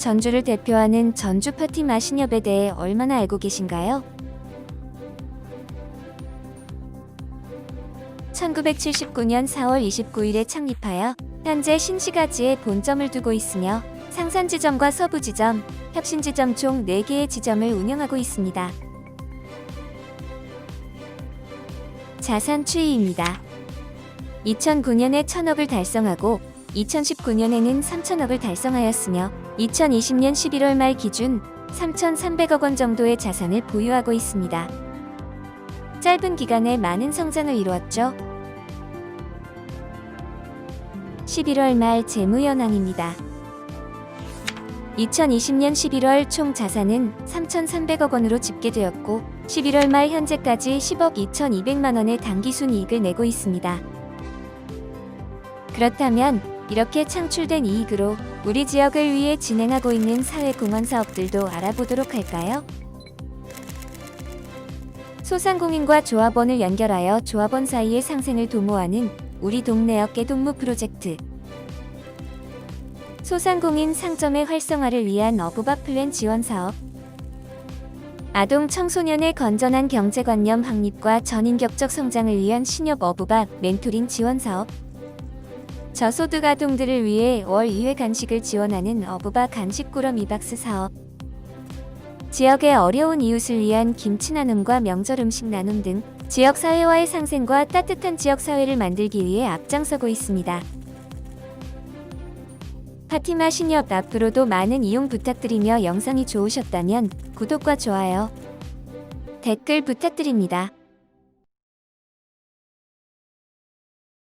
전주를 대표하는 전주 파티 마신협에 대해 얼마나 알고 계신가요? 1979년 4월 29일에 창립하여 현재 신시가지에 본점을 두고 있으며 상산지점과 서부지점, 혁신지점 총 4개의 지점을 운영하고 있습니다. 자산 추이입니다. 2009년에 1000억을 달성하고 2019년에는 3000억을 달성하였으며 2020년 11월 말 기준 3,300억 원 정도의 자산을 보유하고 있습니다. 짧은 기간에 많은 성장을 이루었죠. 11월 말 재무 현황입니다. 2020년 11월 총 자산은 3,300억 원으로 집계되었고 11월 말 현재까지 10억 2,200만 원의 당기 순이익을 내고 있습니다. 그렇다면 이렇게 창출된 이익으로 우리 지역을 위해 진행하고 있는 사회 공헌 사업들도 알아보도록 할까요? 소상공인과 조합원을 연결하여 조합원 사이의 상생을 도모하는 우리 동네 어깨 동무 프로젝트. 소상공인 상점의 활성화를 위한 어부바 플랜 지원 사업. 아동 청소년의 건전한 경제관념 확립과 전인격적 성장을 위한 신협 어부바 멘토링 지원 사업. 저소득 아동들을 위해 월 2회 간식을 지원하는 어부바 간식꾸러미 박스 사업. 지역의 어려운 이웃을 위한 김치 나눔과 명절 음식 나눔 등 지역 사회와의 상생과 따뜻한 지역 사회를 만들기 위해 앞장서고 있습니다. 파티마 신협 앞으로도 많은 이용 부탁드리며 영상이 좋으셨다면 구독과 좋아요, 댓글 부탁드립니다.